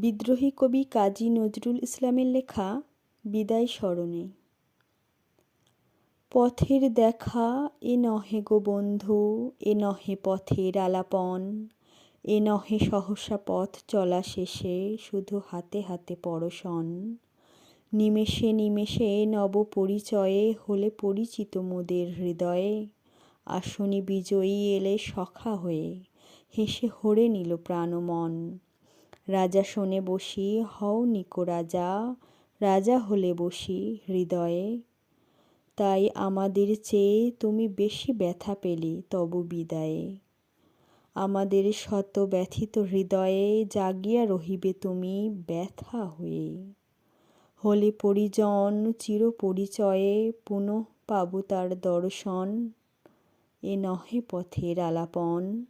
বিদ্রোহী কবি কাজী নজরুল ইসলামের লেখা বিদায় স্মরণে পথের দেখা, এ নহে গো বন্ধু, এ নহে পথের আলাপন, এ নহে সহসা পথ চলা শেষে, শুধু হাতে হাতে পরশন নিমেষে নিমেষে নব পরিচয়ে, হলে পরিচিত মোদের হৃদয়ে। আসনি বিজয়ী এলে সখা হয়ে, হেসে হরে নিল প্রাণ মন রাজা শোনে বসি, হও নিকো রাজা রাজা হলে বসি হৃদয়ে। তাই আমাদের চেয়ে তুমি বেশি ব্যথা পেলে তব বিদায়ে। আমাদের শত ব্যথিত হৃদয়ে জাগিয়া রহিবে তুমি ব্যথা হয়ে। হলে পরিজন চির পরিচয়ে পুনঃ পাব তার দর্শন, এ নহে পথের আলাপন।